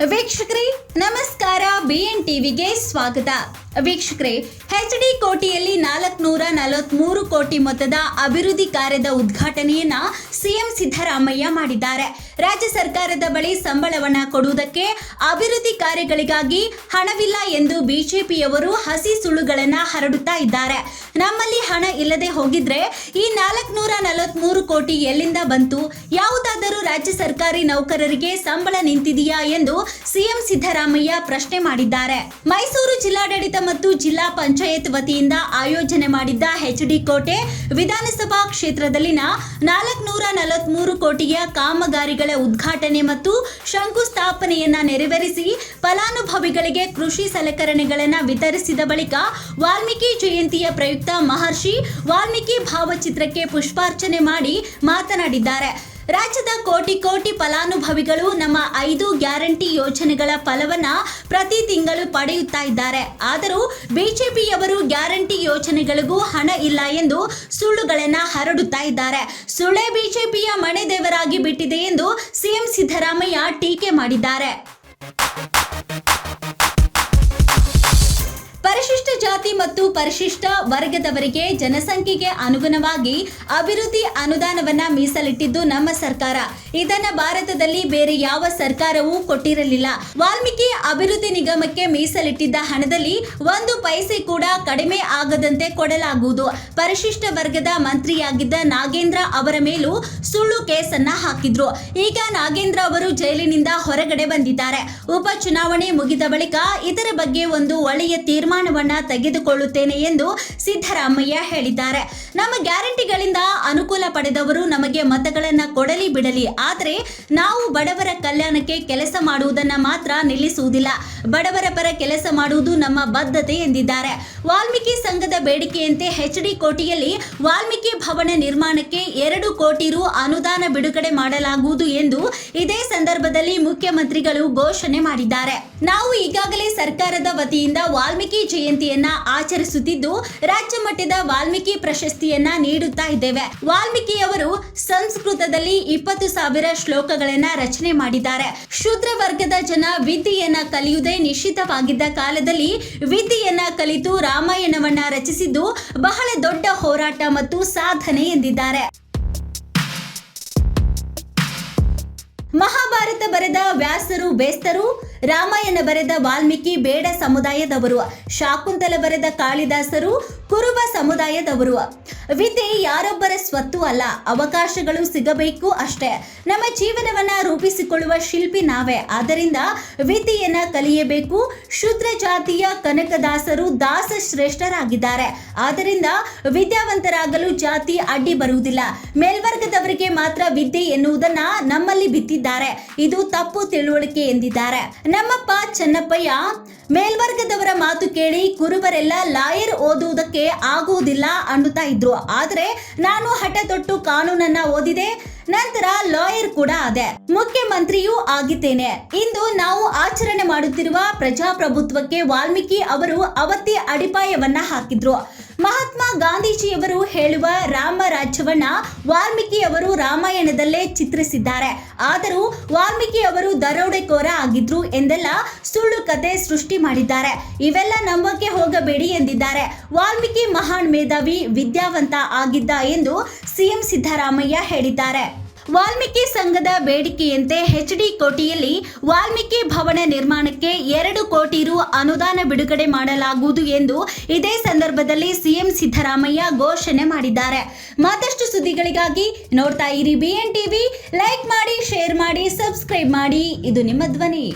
ವೀಕ್ಷಕರಿ ನಮಸ್ತೆ ಬಿಎನ್ ಟಿವಿಗೆ ಸ್ವಾಗತ. ವೀಕ್ಷಕರೇ ಎಚ್ ಡಿ ಕೋಟೆಯಲ್ಲಿ ನಾಲ್ಕುನೂರ ನಲವತ್ಮೂರು ಕೋಟಿ ಮೊತ್ತದ ಅಭಿವೃದ್ಧಿ ಕಾರ್ಯದ ಉದ್ಘಾಟನೆಯನ್ನ ಸಿಎಂ ಸಿದ್ದರಾಮಯ್ಯ ಮಾಡಿದ್ದಾರೆ. ರಾಜ್ಯ ಸರ್ಕಾರದ ಬಳಿ ಸಂಬಳವನ್ನ ಕೊಡುವುದಕ್ಕೆ ಅಭಿವೃದ್ಧಿ ಕಾರ್ಯಗಳಿಗಾಗಿ ಹಣವಿಲ್ಲ ಎಂದು ಬಿಜೆಪಿಯವರು ಹಸಿ ಸುಳ್ಳುಗಳನ್ನ ಹರಡುತ್ತಾ ಇದ್ದಾರೆ. ನಮ್ಮಲ್ಲಿ ಹಣ ಇಲ್ಲದೆ ಹೋಗಿದ್ರೆ ಈ ನಾಲ್ಕುನೂರ ನಲವತ್ಮೂರು ಕೋಟಿ ಎಲ್ಲಿಂದ ಬಂತು? ಯಾವುದಾದರೂ ರಾಜ್ಯ ಸರ್ಕಾರಿ ನೌಕರರಿಗೆ ಸಂಬಳ ನಿಂತಿದೆಯಾ ಎಂದು ಸಿಎಂ ಸಿದ್ದರಾಮಯ್ಯ ಪ್ರಶ್ನೆ ಮಾಡಿದ್ದಾರೆ. ಮೈಸೂರು ಜಿಲ್ಲಾಡಳಿತ ಮತ್ತು ಜಿಲ್ಲಾ ಪಂಚಾಯತ್ ವತಿಯಿಂದ ಆಯೋಜನೆ ಮಾಡಿದ್ದ ಎಚ್ಡಿ ಕೋಟೆ ವಿಧಾನಸಭಾ ಕ್ಷೇತ್ರದಲ್ಲಿನ ನಾಲ್ಕುನೂರ ನಲವತ್ಮೂರು ಕೋಟಿಯ ಕಾಮಗಾರಿಗಳ ಉದ್ಘಾಟನೆ ಮತ್ತು ಶಂಕುಸ್ಥಾಪನೆಯನ್ನ ನೆರವೇರಿಸಿ ಫಲಾನುಭವಿಗಳಿಗೆ ಕೃಷಿ ಸಲಕರಣೆಗಳನ್ನು ವಿತರಿಸಿದ ಬಳಿಕ ವಾಲ್ಮೀಕಿ ಜಯಂತಿಯ ಪ್ರಯುಕ್ತ ಮಹರ್ಷಿ ವಾಲ್ಮೀಕಿ ಭಾವಚಿತ್ರಕ್ಕೆ ಪುಷ್ಪಾರ್ಚನೆ ಮಾಡಿ ಮಾತನಾಡಿದ್ದಾರೆ. ರಾಜ್ಯದ ಕೋಟಿ ಕೋಟಿ ಫಲಾನುಭವಿಗಳು ನಮ್ಮ ಐದು ಗ್ಯಾರಂಟಿ ಯೋಜನೆಗಳ ಫಲವನ್ನ ಪ್ರತಿ ತಿಂಗಳು ಪಡೆಯುತ್ತಾ ಇದ್ದಾರೆ. ಆದರೂ ಬಿಜೆಪಿಯವರು ಗ್ಯಾರಂಟಿ ಯೋಜನೆಗಳಿಗೂ ಹಣ ಇಲ್ಲ ಎಂದು ಸುಳ್ಳುಗಳನ್ನ ಹರಡುತ್ತಾ ಇದ್ದಾರೆ. ಸುಳ್ಳೆ ಬಿಜೆಪಿಯ ಮನೆ ದೇವರಾಗಿ ಬಿಟ್ಟಿದೆ ಎಂದು ಸಿಎಂ ಸಿದ್ದರಾಮಯ್ಯ ಟೀಕೆ ಮಾಡಿದ್ದಾರೆ. ಪರಿಶಿಷ್ಟ ಜಾತಿ ಮತ್ತು ಪರಿಶಿಷ್ಟ ವರ್ಗದವರಿಗೆ ಜನಸಂಖ್ಯೆಗೆ ಅನುಗುಣವಾಗಿ ಅಭಿವೃದ್ಧಿ ಅನುದಾನವನ್ನ ಮೀಸಲಿಟ್ಟಿದ್ದು ನಮ್ಮ ಸರ್ಕಾರ. ಇದನ್ನ ಭಾರತದಲ್ಲಿ ಬೇರೆ ಯಾವ ಸರ್ಕಾರವೂ ಕೊಟ್ಟಿರಲಿಲ್ಲ. ವಾಲ್ಮೀಕಿ ಅಭಿವೃದ್ಧಿ ನಿಗಮಕ್ಕೆ ಮೀಸಲಿಟ್ಟಿದ್ದ ಹಣದಲ್ಲಿ ಒಂದು ಪೈಸೆ ಕೂಡ ಕಡಿಮೆ ಆಗದಂತೆ ಕೊಡಲಾಗುವುದು. ಪರಿಶಿಷ್ಟ ವರ್ಗದ ಮಂತ್ರಿಯಾಗಿದ್ದ ನಾಗೇಂದ್ರ ಅವರ ಮೇಲೂ ಸುಳ್ಳು ಕೇಸನ್ನ ಹಾಕಿದ್ರು. ಈಗ ನಾಗೇಂದ್ರ ಅವರು ಜೈಲಿನಿಂದ ಹೊರಗಡೆ ಬಂದಿದ್ದಾರೆ. ಉಪಚುನಾವಣೆ ಮುಗಿದ ಬಳಿಕ ಇದರ ಬಗ್ಗೆ ಒಂದು ಒಳ್ಳೆಯ ತೀರ್ಮಾನವನ್ನ ತೆಗೆದುಕೊಳ್ಳುತ್ತೇನೆ ಎಂದು ಸಿದ್ದರಾಮಯ್ಯ ಹೇಳಿದ್ದಾರೆ. ನಮ್ಮ ಗ್ಯಾರಂಟಿಗಳಿಂದ ಅನುಕೂಲ ಪಡೆದವರು ನಮಗೆ ಮತಗಳನ್ನ ಕೊಡಲಿ ಬಿಡಲಿ. ಆದರೆ ನಾವು ಬಡವರ ಕಲ್ಯಾಣಕ್ಕೆ ಕೆಲಸ ಮಾಡುವುದನ್ನ ಮಾತ್ರ ನಿಲ್ಲಿಸುವುದಿಲ್ಲ. ಬಡವರ ಪರ ಕೆಲಸ ಮಾಡುವುದು ನಮ್ಮ ಬದ್ಧತೆ ಎಂದಿದ್ದಾರೆ. ವಾಲ್ಮೀಕಿ ಸಂಘದ ಬೇಡಿಕೆಯಂತೆ ಹೆಚ್ ಡಿ ಕೋಟೆಯಲ್ಲಿ ವಾಲ್ಮೀಕಿ ಭವನ ನಿರ್ಮಾಣಕ್ಕೆ ಎರಡು ಕೋಟಿ ರು ಅನುದಾನ ಬಿಡುಗಡೆ ಮಾಡಲಾಗುವುದು ಎಂದು ಇದೇ ಸಂದರ್ಭದಲ್ಲಿ ಮುಖ್ಯಮಂತ್ರಿಗಳು ಘೋಷಣೆ ಮಾಡಿದ್ದಾರೆ. ನಾವು ಈಗಾಗಲೇ ಸರ್ಕಾರದ ವತಿಯಿಂದ ವಾಲ್ಮೀಕಿ ಜಯಂತಿಯನ್ನ ಆಚರಿಸುತ್ತಿದ್ದು ರಾಜ್ಯ ಮಟ್ಟದ ವಾಲ್ಮೀಕಿ ಪ್ರಶಸ್ತಿಯನ್ನ ನೀಡುತ್ತಾ ಇದ್ದೇವೆ. ವಾಲ್ಮೀಕಿ ಅವರು ಸಂಸ್ಕೃತದಲ್ಲಿ ಇಪ್ಪತ್ತು ಸಾವಿರ ಶ್ಲೋಕಗಳನ್ನ ರಚನೆ ಮಾಡಿದ್ದಾರೆ. ಶೂದ್ರ ವರ್ಗದ ಜನ ವಿದ್ಯೆಯನ್ನ ಕಲಿಯುವುದೇ ನಿಶ್ಚಿತವಾಗಿದ್ದ ಕಾಲದಲ್ಲಿ ವಿದ್ಯೆಯನ್ನ ಕಲಿತು ರಾಮಾಯಣವನ್ನ ರಚಿಸಿದ್ದು ಬಹಳ ದೊಡ್ಡ ಹೋರಾಟ ಮತ್ತು ಸಾಧನೆ ಎಂದಿದ್ದಾರೆ. ಮಹಾಭಾರತ ಬರೆದ ವ್ಯಾಸರು ಬೇಸ್ತರು ರಾಮಾಯಣ ಬರೆದ ವಾಲ್ಮೀಕಿ ಬೇಡ ಸಮುದಾಯದವರು ಶಾಕುಂತಲ ಬರೆದ ಕಾಳಿದಾಸರು ಕುರುಬ ಸಮುದಾಯದವರು. ವಿದ್ಯೆ ಯಾರೊಬ್ಬರ ಸ್ವತ್ತು ಅಲ್ಲ, ಅವಕಾಶಗಳು ಸಿಗಬೇಕು ಅಷ್ಟೇ. ನಮ್ಮ ಜೀವನವನ್ನ ರೂಪಿಸಿಕೊಳ್ಳುವ ಶಿಲ್ಪಿ ನಾವೇ. ಆದ್ದರಿಂದ ವಿದ್ಯೆಯನ್ನ ಕಲಿಯಬೇಕು. ಶುದ್ರ ಜಾತಿಯ ಕನಕದಾಸರು ದಾಸ ಶ್ರೇಷ್ಠರಾಗಿದ್ದಾರೆ ಆದ್ದರಿಂದ ವಿದ್ಯಾವಂತರಾಗಲು ಜಾತಿ ಅಡ್ಡಿ ಬರುವುದಿಲ್ಲ. ಮೇಲ್ವರ್ಗದವರಿಗೆ ಮಾತ್ರ ವಿದ್ಯೆ ಎನ್ನುವುದನ್ನ ನಮ್ಮಲ್ಲಿ ಬಿತ್ತಿದ್ದಾರೆ. ಇದು ತಪ್ಪು ತಿಳುವಳಿಕೆ ಎಂದಿದ್ದಾರೆ. ನಮ್ಮಪ್ಪ ಚೆನ್ನಪ್ಪಯ್ಯ ಮೇಲ್ವರ್ಗದವರ ಮಾತು ಕೇಳಿ ಕುರುಬರೆಲ್ಲ ಲಾಯರ್ ಓದುವುದಕ್ಕೆ ಆಗುವುದಿಲ್ಲ ಅನ್ನುತ್ತಾ ಇದ್ರು. ಆದರೆ ನಾನು ಹಠ ತೊಟ್ಟು ಕಾನೂನನ್ನ ಓದಿದೆ. ನಂತರ ಲಾಯರ್ ಕೂಡ ಅದೇ. ಮುಖ್ಯಮಂತ್ರಿಯೂ ಆಗಿದ್ದೇನೆ. ಇಂದು ನಾವು ಆಚರಣೆ ಮಾಡುತ್ತಿರುವ ಪ್ರಜಾಪ್ರಭುತ್ವಕ್ಕೆ ವಾಲ್ಮೀಕಿ ಅವರು ಅವತ್ತಿ ಅಡಿಪಾಯವನ್ನ ಹಾಕಿದ್ರು. ಮಹಾತ್ಮ ಗಾಂಧೀಜಿಯವರು ಹೇಳುವ ರಾಮ ರಾಜ್ಯವನ್ನ ವಾಲ್ಮೀಕಿ ಅವರು ರಾಮಾಯಣದಲ್ಲೇ ಚಿತ್ರಿಸಿದ್ದಾರೆ. ಆದರೂ ವಾಲ್ಮೀಕಿ ಅವರು ದರೋಡೆಕೋರ ಆಗಿದ್ರು ಎಂದೆಲ್ಲ ಸುಳ್ಳು ಕತೆ ಸೃಷ್ಟಿ ಮಾಡಿದ್ದಾರೆ. ಇವೆಲ್ಲ ನಂಬಕ್ಕೆ ಹೋಗಬೇಡಿ ಎಂದಿದ್ದಾರೆ. ವಾಲ್ಮೀಕಿ ಮಹಾನ್ ಮೇಧಾವಿ, ವಿದ್ಯಾವಂತ ಆಗಿದ್ದ ಎಂದು ಸಿಎಂ ಸಿದ್ದರಾಮಯ್ಯ ಹೇಳಿದ್ದಾರೆ. ವಾಲ್ಮೀಕಿ ಸಂಘದ ಬೇಡಿಕೆಯಂತೆ ಎಚ್ ಡಿ ಕೋಟೆಯಲ್ಲಿ ವಾಲ್ಮೀಕಿ ಭವನ ನಿರ್ಮಾಣಕ್ಕೆ ಎರಡು ಕೋಟಿ ರು ಅನುದಾನ ಬಿಡುಗಡೆ ಮಾಡಲಾಗುವುದು ಎಂದು ಇದೇ ಸಂದರ್ಭದಲ್ಲಿ ಸಿಎಂ ಸಿದ್ದರಾಮಯ್ಯ ಘೋಷಣೆ ಮಾಡಿದ್ದಾರೆ. ಮತ್ತಷ್ಟು ಸುದ್ದಿಗಳಿಗಾಗಿ ನೋಡ್ತಾ ಇರಿ ಬಿಎನ್ ಟಿವಿ ಲೈಕ್ ಮಾಡಿ ಶೇರ್ ಮಾಡಿ ಸಬ್ಸ್ಕ್ರೈಬ್ ಮಾಡಿ. ಇದು ನಿಮ್ಮ ಧ್ವನಿ.